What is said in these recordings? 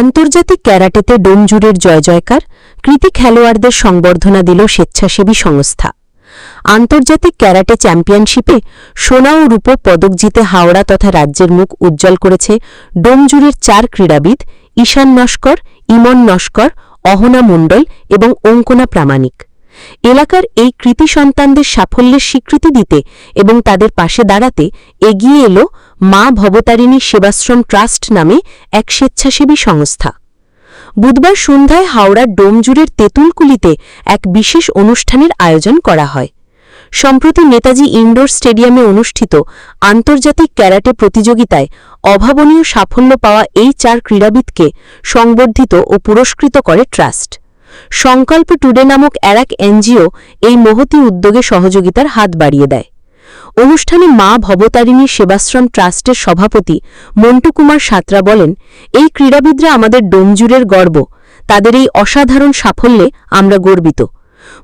আন্তর্জাতিক ক্যারাটেতে ডোমজুরের জয় জয়কার, কৃতি খেলোয়াড়দের সংবর্ধনা দিল স্বেচ্ছাসেবী সংস্থা। আন্তর্জাতিক ক্যারাটে চ্যাম্পিয়নশিপে সোনা ও রূপো পদক জিতে হাওড়া তথা রাজ্যের মুখ উজ্জ্বল করেছে ডোমজুরের চার ক্রীড়াবিদ, ঈশান নস্কর, ইমন নস্কর, অহনা মণ্ডল এবং অঙ্কনা প্রামাণিক। এলাকার এই কৃতি সন্তানদের সাফল্যের স্বীকৃতি দিতে এবং তাদের পাশে দাঁড়াতে এগিয়ে এলো মা ভবতারিণী সেবাশ্রম ট্রাস্ট নামে এক স্বেচ্ছাসেবী সংস্থা। বুধবার সন্ধ্যায় হাওড়ার ডোমজুরের তেঁতুলকুলিতে এক বিশেষ অনুষ্ঠানের আয়োজন করা হয়। সম্প্রতি নেতাজি ইনডোর স্টেডিয়ামে অনুষ্ঠিত আন্তর্জাতিক ক্যারাটে প্রতিযোগিতায় অভাবনীয় সাফল্য পাওয়া এই চার ক্রীড়াবিদকে সংবর্ধিত ও পুরস্কৃত করে ট্রাস্ট। সংকল্প টুডে নামক এরাক এনজিও এই মহতি উদ্যোগে সহযোগিতার হাত বাড়িয়ে দেয়। অনুষ্ঠানে মা ভবতারিণী সেবাশ্রম ট্রাস্টের সভাপতি মন্টু কুমার সাঁতরা বলেন, এই ক্রীড়াবিদরা আমাদের ডোমজুরের গর্ব। তাদের এই অসাধারণ সাফল্যে আমরা গর্বিত।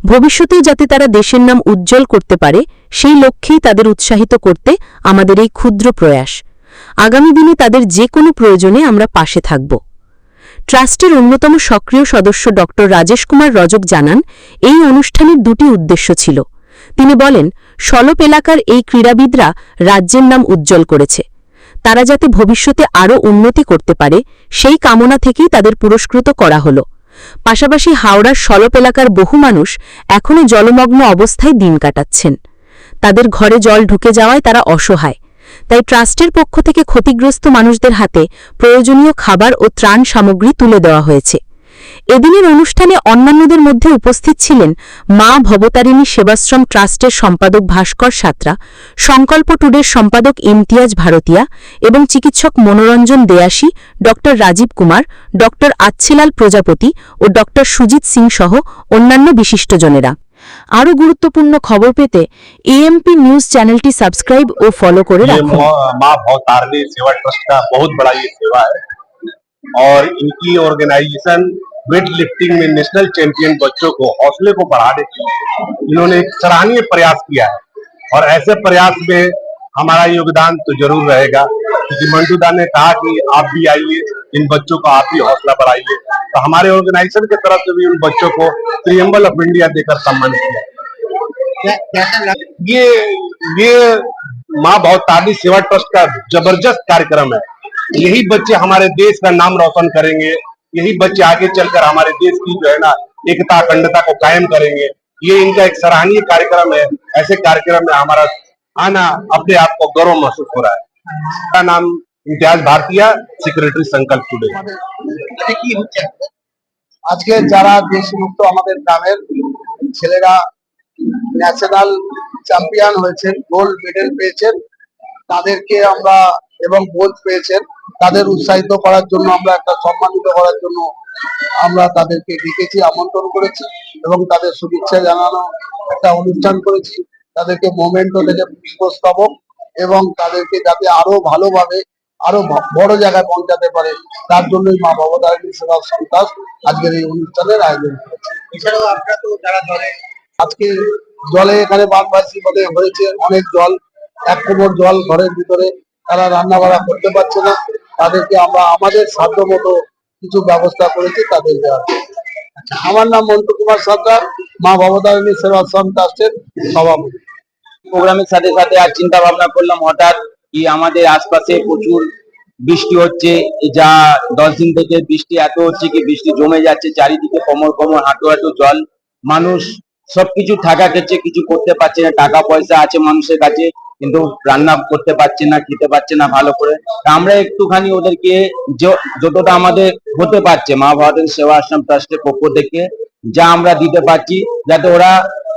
ভবিষ্যতেও যাতে তারা দেশের নাম উজ্জ্বল করতে পারে, সেই লক্ষ্যেই তাদের উৎসাহিত করতে আমাদের এই ক্ষুদ্র প্রয়াস। আগামী দিনে তাদের যে কোনো প্রয়োজনে আমরা পাশে থাকব। ট্রাস্টের অন্যতম সক্রিয় সদস্য ড রাজেশ কুমার রজক জানান, এই অনুষ্ঠানের দুটি উদ্দেশ্য ছিল। তিনি বলেন, সলপ এলাকার এই ক্রীড়াবিদরা রাজ্যের নাম উজ্জ্বল করেছে। তারা যাতে ভবিষ্যতে আরও উন্নতি করতে পারে, সেই কামনা থেকেই তাদের পুরস্কৃত করা হল। পাশাপাশি হাওড়ার সলপ এলাকার বহু মানুষ এখনও জলমগ্ন অবস্থায় দিন কাটাচ্ছেন। তাদের ঘরে জল ঢুকে যাওয়ায় তারা অসহায়। তাই ট্রাস্টের পক্ষ থেকে ক্ষতিগ্রস্ত মানুষদের হাতে প্রয়োজনীয় খাবার ও ত্রাণ সামগ্রী তুলে দেওয়া হয়েছে। এদিনের অনুষ্ঠানে অন্যান্যদের মধ্যে উপস্থিত ছিলেন মা ভবতারিণী সেবাশ্রম ট্রাস্টের সম্পাদক ভাস্কর সাত্রা সংকল্প টুডের সম্পাদক ইমতিয়াজ ভারতিয়া এবং চিকিৎসক মনোরঞ্জন দেয়াসী ড রাজীব কুমার ড আচ্ছিলাল প্রজাপতি ও ড সুজিত সিং সহ অন্যান্য বিশিষ্টজনেরা আরও গুরুত্বপূর্ণ খবর পেতে এএমপি নিউজ চ্যানেলটি সাবস্ক্রাইব ও ফলো করে ये রাখুন मौ- माँ भवतारिणी सेवा ट्रस्ट का बहुत बड़ा ये सेवा है और इनकी ऑर्गेनाइजेशन वेट लिफ्टिंग में नेशनल चैंपियन बच्चों को हौसले को बढ़ाने के लिए इन्होंने एक सराहनीय प्रयास किया है। और ऐसे प्रयास में हमारा योगदान तो ज़रूर रहेगा। क्योंकि मंटू दा ने कहा कि आप भी आइए इन बच्चों का आप भी हौसला बढ़ाइए। तो हमारे ऑर्गेनाइजेशन की तरफ़ से भी उन बच्चों को ट्रियम्बल ऑफ़ इंडिया देकर सम्मानित किया। ये ये माँ भवतारी सेवा ट्रस्ट का ज़बरदस्त कार्यक्रम है। यही बच्चे हमारे देश का नाम रोशन करेंगे। यही बच्चे आगे चलकर हमारे देश की जो है ना एकता अखंडता को कायम करेंगे ये इनका एक सराहनीय कार्यक्रम है ऐसे कार्यक्रम में हमारा आना अपने आप को गौरव महसूस हो रहा है मेरा नाम इम्तियाज भारतीय सेक्रेटरी संकल्प टुडे এটা কি হচ্ছে আজকে যারা দেশমুক্ত আমাদের গ্রামের ছেলেরা ন্যাশনাল চ্যাম্পিয়ন হয়েছেন গোল্ড মেডেল পেয়েছেন তাদেরকে আমরা এবং বোধ পেয়েছেন তাদের উৎসাহিত করার জন্য আমরা একটা সম্মানিত করার জন্য আমরা তাদেরকে ডেকেছি আমন্ত্রণ করেছি এবং তাদের শুভেচ্ছা জানানো একটা অনুষ্ঠান করেছি। তাদেরকে মোমেন্টো থেকে পুষ্পস্তবক এবং তাদেরকে যাতে আরও ভালোভাবে আরও বড় জায়গায় পৌঁছাতে পারে তার জন্যই মা ভবতারিণী সেবা সন্ত্রাস আজকের এই অনুষ্ঠানের আয়োজন করেছে। এছাড়াও আপনারা তো যারা আজকে জলে এখানে বানবাসী বলে হয়েছে অনেক জল এক কোমর জল ঘরের ভিতরে তারা রান্না বাড়া করতে পারছে না। তাদেরকে আমরা আমাদের সাধ্য মতো কিছু ব্যবস্থা করেছি, তাদের দেওয়ার আচ্ছা আমার নাম মন্টু কুমার সরকার, মা ভবতারিণী সেবা ট্রাস্টের সভাপতি। প্রোগ্রামের সাথে সাথে আর চিন্তা ভাবনা করলাম, হঠাৎ কি আমাদের আশপাশে প্রচুর বৃষ্টি হচ্ছে যা দশ দিন থেকে বৃষ্টি এত হচ্ছে কি বৃষ্টি জমে যাচ্ছে, চারিদিকে কোমর কোমর, হাঁটু হাঁটু জল। মানুষ সবকিছু থাকা খেচ্ছে কিছু করতে পারছে না, টাকা পয়সা আছে মানুষের কাছে। কিন্তু রান্না করতে পারছে না খেতে পারছে না ভালো করে। আমরা একটুখানি ওদেরকে যতটা আমাদের হতে পারছে মা ভারতের সেবা আশ্রম ট্রাস্টের পক্ষ থেকে যা আমরা দিতে পারছি যাতে ওরা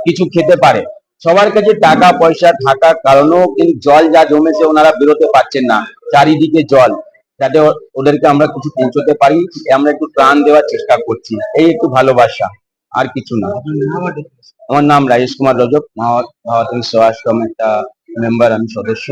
কিছু খেতে পারে। সবার কাছে টাকা পয়সা থাকার কারণেও কিন্তু জল যা জমেছে ওনারা বেরোতে পারছেন না চারিদিকে জল। যাতে ওদেরকে আমরা কিছু পৌঁছতে পারি আমরা একটু প্রাণ দেওয়ার চেষ্টা করছি। এই একটু ভালোবাসা আর কিছু না। আমার নাম রাজেশ কুমার রজক ভারতের সেবা আশ্রম একটা মেম্বার আমি সদস্য